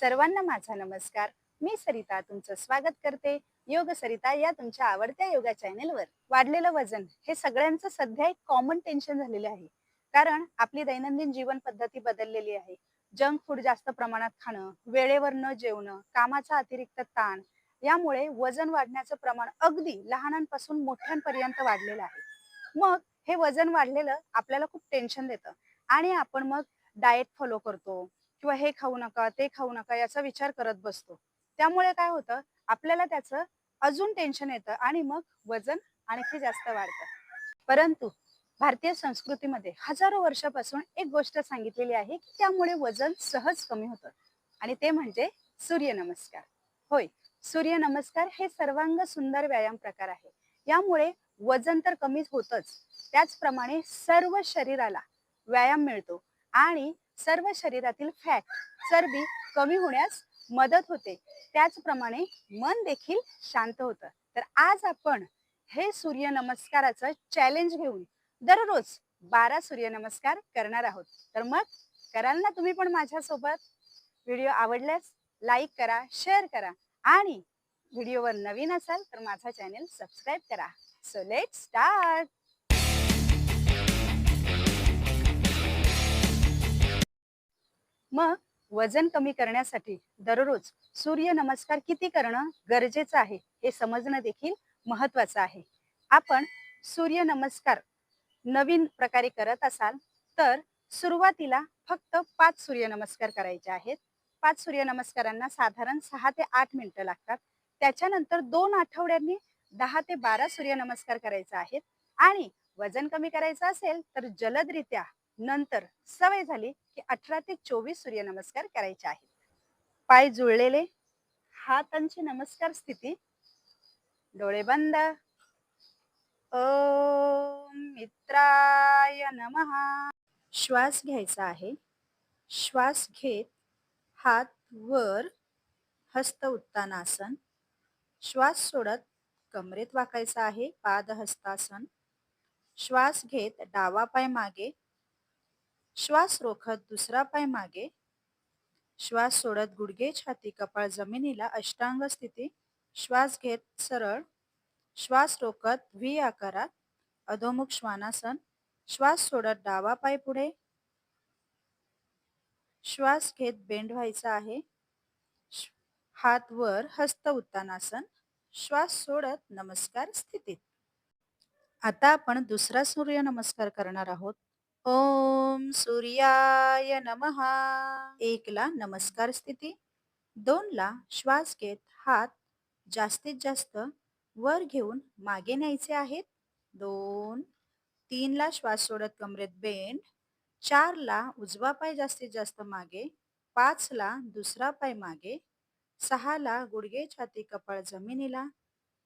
सर्वांना माझा नमस्कार. मी सरिता तुमचं स्वागत करते. योग सरिता या तुमच्या आवडत्या योगा चॅनेलवर वाढलेलं वजन हे सगळ्यांचं सध्या एक कॉमन टेन्शन झालेलं आहे. कारण आपली दैनंदिन जीवन पद्धती बदललेली आहे. जंक फूड जास्त प्रमाणात खाणं वेळेवर न जेवणं कामाचा अतिरिक्त ताण यामुळे वजन वाढण्याचं प्रमाण अगदी लहानांपासून मोठ्यांपर्यंत वाढलेलं आहे. मग हे वजन वाढलेलं आपल्याला खूप टेन्शन देतं. आणि आपण मग डाएट फॉलो करतो. किंवा हे खाऊ नका ते खाऊ नका याचा विचार करत बसतो. त्यामुळे काय होतं आपल्याला त्याचं अजून टेन्शन येतं आणि मग वजन आणखी जास्त वाढतं. परंतु भारतीय संस्कृतीमध्ये हजारो वर्षापासून एक गोष्ट सांगितलेली आहे की त्यामुळे वजन सहज कमी होतं आणि ते म्हणजे सूर्यनमस्कार. होय सूर्यनमस्कार हे सर्वांग सुंदर व्यायाम प्रकार आहे. यामुळे वजन तर कमीच होतच. त्याचप्रमाणे सर्व शरीराला व्यायाम मिळतो आणि सर्व शरीरातील फॅट चरबी कमी होण्यास मदत होते. त्याचप्रमाणे मन देखील शांत होतं. तर आज आपण हे सूर्यनमस्काराचं चॅलेंज घेऊन दररोज बारा सूर्यनमस्कार करणार आहोत. तर मग कराल ना तुम्ही पण माझ्यासोबत? व्हिडिओ आवडल्यास लाईक करा शेअर करा आणि व्हिडिओवर नवीन असाल तर माझा चॅनेल सबस्क्राईब करा. सो लेट स्टार्ट मग वजन कमी करण्यासाठी दररोज सूर्य नमस्कार किती करणं गरजेचं आहे हे समजणं देखील महत्वाचं आहे. आपण सूर्य नमस्कार नवीन प्रकारे करत असाल तर सुरुवातीला फक्त पाच सूर्यनमस्कार करायचे आहेत. पाच सूर्यनमस्कारांना साधारण सहा ते आठ मिनिटं लागतात. त्याच्यानंतर दोन आठवड्यांनी दहा ते बारा सूर्यनमस्कार करायचे आहेत. आणि वजन कमी करायचं असेल तर जलदरित्या नंतर सवय झाली की अठरा ते चोवीस सूर्यनमस्कार करायचे आहेत. पाय जुळलेले हातांची नमस्कार स्थिती डोळे बंद ओम मित्राय नमः. श्वास घ्यायचा आहे. श्वास घेत हात वर हस्त उत्तानासन. श्वास सोडत कमरेत वाकायचा आहे पाद हस्तासन. श्वास घेत डावा पाय मागे श्वास रोखत दुसरा पाय मागे. श्वास सोडत गुडघे छाती कपाळ जमिनीला अष्टांग स्थिती. श्वास घेत सरळ. श्वास रोखत व्ही आकारात. अधोमुख श्वानासन. श्वास सोडत डावा पाय पुढे. श्वास घेत बेंड व्हायचा आहे. हात वर हस्त उत्तानासन श्वास सोडत नमस्कार स्थितीत. आता आपण दुसरा सूर्य नमस्कार करणार आहोत. ओम सूर्याय नमहा एकला नमस्कार स्थिती दोनला श्वास घेत हात जास्तीत जास्त वर घेऊन मागे न्यायचे आहेत. दोन तीनला श्वास सोडत कमरेत बेंड चारला उजवा पाय जास्तीत जास्त मागे पाचला दुसरा पाय मागे सहाला गुडघे छाती कपाळ जमिनीला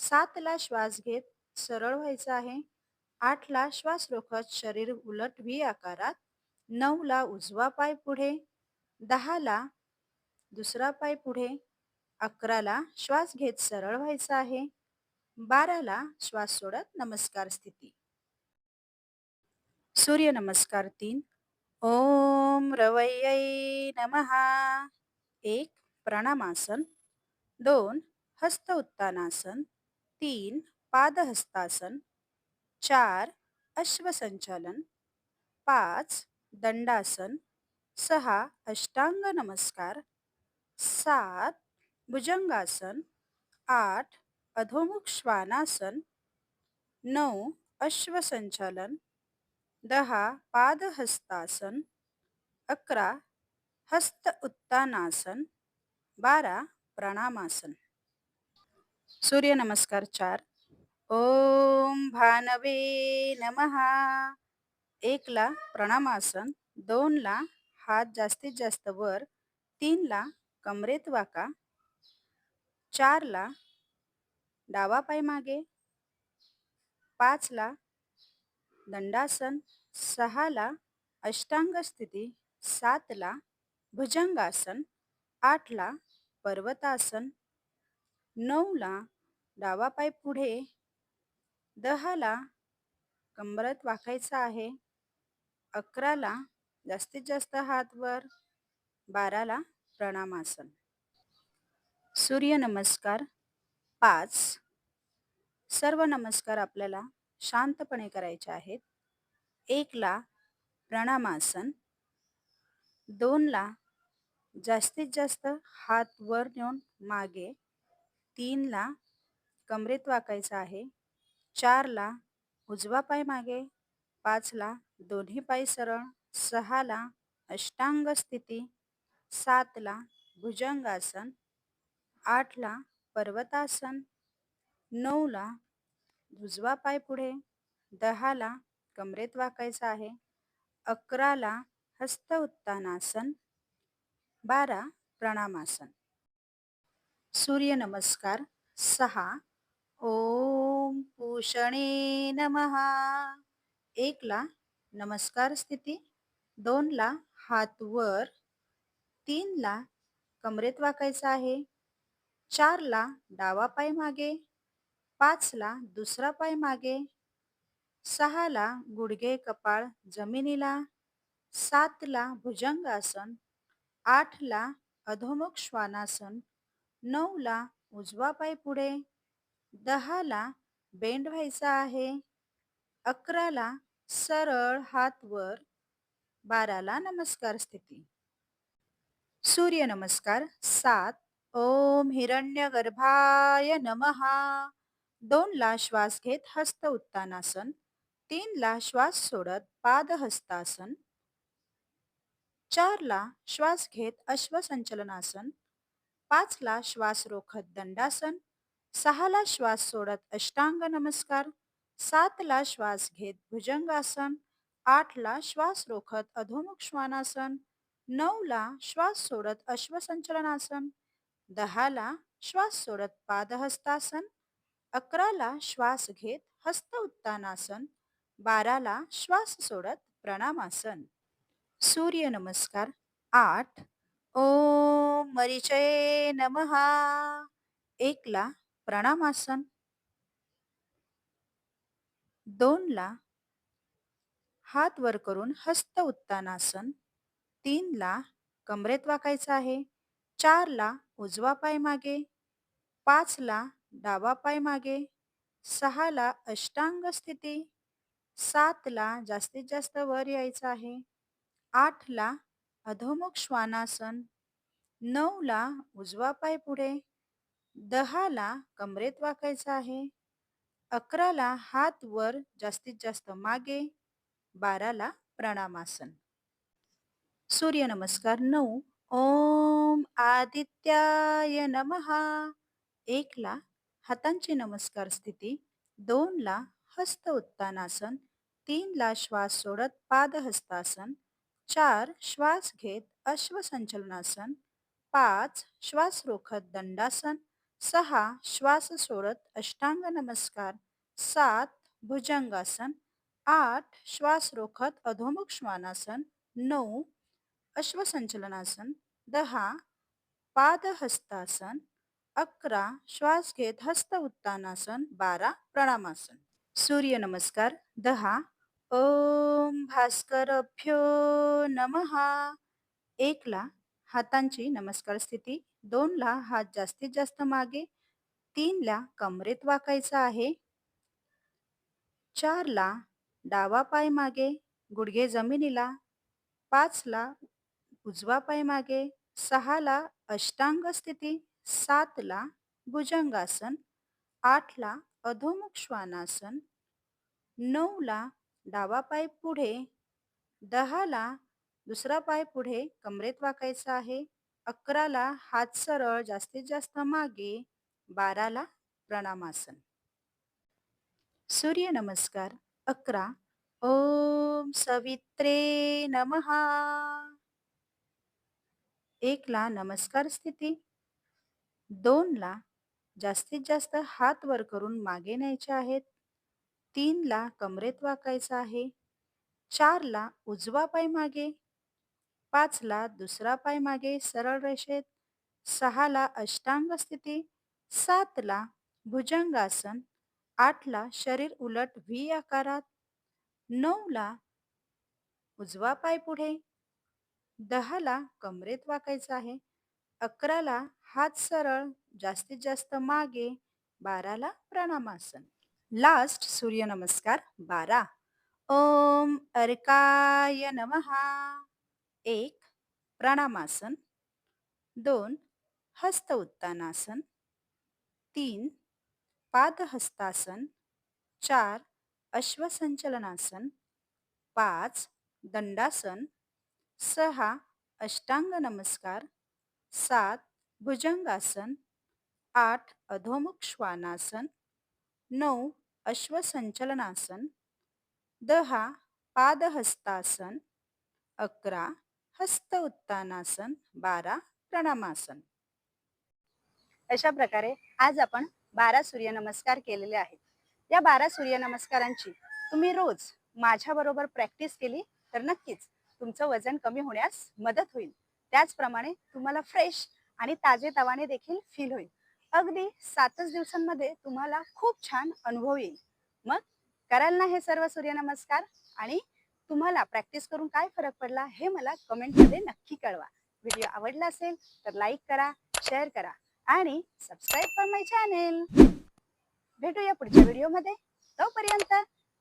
सातला श्वास घेत सरळ व्हायचं आहे. आठला श्वास रोखत शरीर उलट व्ही आकारात नऊला उजवा पाय पुढे दहाला दुसरा पाय पुढे अकराला श्वास घेत सरळ व्हायचा आहे बाराला श्वास सोडत नमस्कार स्थिती. सूर्य नमस्कार तीन. ओम रवैयै नमहा एक प्रणामासन. दोन हस्त उत्तानासन. तीन पादहस्तासन. चार अश्वसंचालन पाच दंडासन सहा अष्टांग नमस्कार सात भुजंगासन आठ अधोमुख श्वानासन नऊ अश्वसंचालन दहा पादहस्तासन अकरा हस्त उत्तानासन बारा प्रणामासन. सूर्यनमस्कार चार. ओम भानवे नमहा एकला प्रणामासन दोनला हात जास्तीत जास्त वर तीनला कमरेत वाका चार ला डावा पाय मागे पाचला दंडासन सहा ला अष्टांग स्थिती सात ला भुजंगासन आठ ला पर्वतासन नऊला डावा पाय पुढे दहा ला कंबरत वाकायचा आहे. अकराला जास्तीत जास्त हात वर बाराला प्रणामासन. सूर्यनमस्कार पाच. सर्व नमस्कार आपल्याला शांतपणे करायचे आहेत. एकला प्रणामासन. दोनला जास्तीत जास्त हात वर नेऊन मागे. तीनला कमरेत वाकायचं आहे. चारला उजवा पाय मागे पाचला दोन्ही पाय सरळ सहाला अष्टांग स्थिती सातला भुजंगासन आठला पर्वतासन नऊला उजवा पाय पुढे दहाला कमरेत वाकायचं आहे अकराला हस्त उत्तानासन बारा प्रणामासन. सूर्य नमस्कार सहा ओम पूषणे नमहा एकला नमस्कार स्थिती दोनला हात वर तीनला कमरेत वाकायचं आहे चारला डावा पाय मागे पाचला दुसरा पाय मागे सहाला गुडघे कपाळ जमिनीला सातला भुजंगासन आठला अधोमुख श्वानासन नऊला उजवा पाय पुढे दहाला बेंड व्हायचा आहे. अकराला सरळ हात वर. बाराला नमस्कार स्थिती. सूर्य नमस्कार. सात. ओम हिरण्य गर्भाय नमहा दोनला श्वास घेत हस्त उत्तानासन. तीनला श्वास सोडत पाद हस्तासन. चारला श्वास घेत अश्वसंचलनासन. पाचला श्वास रोखत दंडासन. सहाला श्वास सोडत अष्टांग नमस्कार सातला श्वास घेत भुजंगासन आठला श्वास रोखत अधोमुख श्वानासन नऊला श्वास सोडत अश्वसंचलनासन दहाला श्वास सोडत पादहस्तासन अकराला श्वास घेत हस्त उत्तानासन बाराला श्वास सोडत प्रणामासन. सूर्य नमस्कार आठ ओम मरिचय नमहा एकला प्रणामासन दोनला हात वर करून हस्त उत्तानासन तीनला कमरेत वाकायचं आहे. चारला उजवा पाय मागे. पाचला डावा पाय मागे. सहाला अष्टांग स्थिती. सातला जास्तीत जास्त वर यायचं आहे. आठला अधोमुख श्वानासन नऊला उजवा पाय पुढे. दहाला कमरेत वाकायचं आहे. अकराला हात वर जास्तीत जास्त मागे. बाराला प्रणामासन. सूर्यनमस्कार नऊ. ओम आदित्याय नमहा एकला हातांची नमस्कार स्थिती. दोनला हस्त उत्तानासन तीनला श्वास सोडत पादहस्तासन. चार श्वास घेत अश्वसंचलनासन. पाच श्वास रोखत दंडासन. सहा श्वास सोडत अष्टांग नमस्कार. सात भुजंगासन. आठ श्वास रोखत अधोमुख श्वानासन नऊ अश्वसंचलनासन. दहा पादहस्तासन. अकरा श्वास घेत हस्त उत्तानासन. बारा प्रणामासन. सूर्य नमस्कार. दहा ओम भास्करभ्यो नमहा एकला हातांची नमस्कार स्थिती. दोनला हात जास्तीत जास्त मागे तीनला कमरेत वाकायचा आहे. चारला डावा पाय मागे गुडघे जमिनीला. पाचला उजवा पाय मागे सहाला अष्टांग स्थिती सातला भुजंगासन आठला अधोमुख श्वानासन नऊला डावा पाय पुढे दहाला दुसरा पाय पुढे कमरेत वाकायचा आहे. अकराला हात सरळ जास्तीत जास्त मागे बाराला प्रणामासन. सूर्य नमस्कार. अकरा. ओम सवित्रे नमहा एकला नमस्कार स्थिती. दोनला जास्तीत जास्त हात वर करून मागे न्यायचे आहेत. तीनला कमरेत वाकायचं आहे. चारला उजवा पाय मागे. पाचला दुसरा पाय मागे सरळ रेषेत सहाला अष्टांग स्थिती सातला भुजंगासन आठला शरीर उलट व्ही आकारात नऊला उजवा पाय पुढे दहाला कमरेत वाकायचं आहे अकराला हात सरळ जास्तीत जास्त मागे बाराला प्राणामासन. लास्ट सूर्यनमस्कार बारा. ओम अर्काय नमहा एक प्राणामासन. दोन हस्त उत्तानासन तीन पादहस्तासन. चार अश्वसंचलनासन. पाच दंडासन. सहा अष्टांग नमस्कार. सात भुजंगासन. आठ अधोमुख श्वानासन नऊ अश्वसंचलनासन. दहा पादहस्तासन. अकरा हस्त उत्तानासन बारा प्रणामासन. अशा प्रकारे आज आपण बारा सूर्यनमस्कार केलेले आहेत. या बारा सूर्यनमस्कारांची तुम्ही रोज माझ्या बरोबर प्रॅक्टिस केली तर नक्कीच तुमचं वजन कमी होण्यास मदत होईल. त्याचप्रमाणे तुम्हाला फ्रेश आणि ताजे तवाने देखील फील होईल. अगदी सातच दिवसांमध्ये तुम्हाला खूप छान अनुभव येईल. मग कराल ना हे सर्व सूर्यनमस्कार आणि तुम्हाला प्रॅक्टिस करून काय फरक पडला हे मला कमेंटमध्ये नक्की कळवा. व्हिडिओ आवडला असेल तर लाईक करा शेअर करा आणि सबस्क्राईब फॉर माय चॅनेल. भेटूया पुढच्या व्हिडिओमध्ये. तोपर्यंत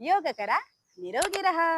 योग करा निरोगी रहा.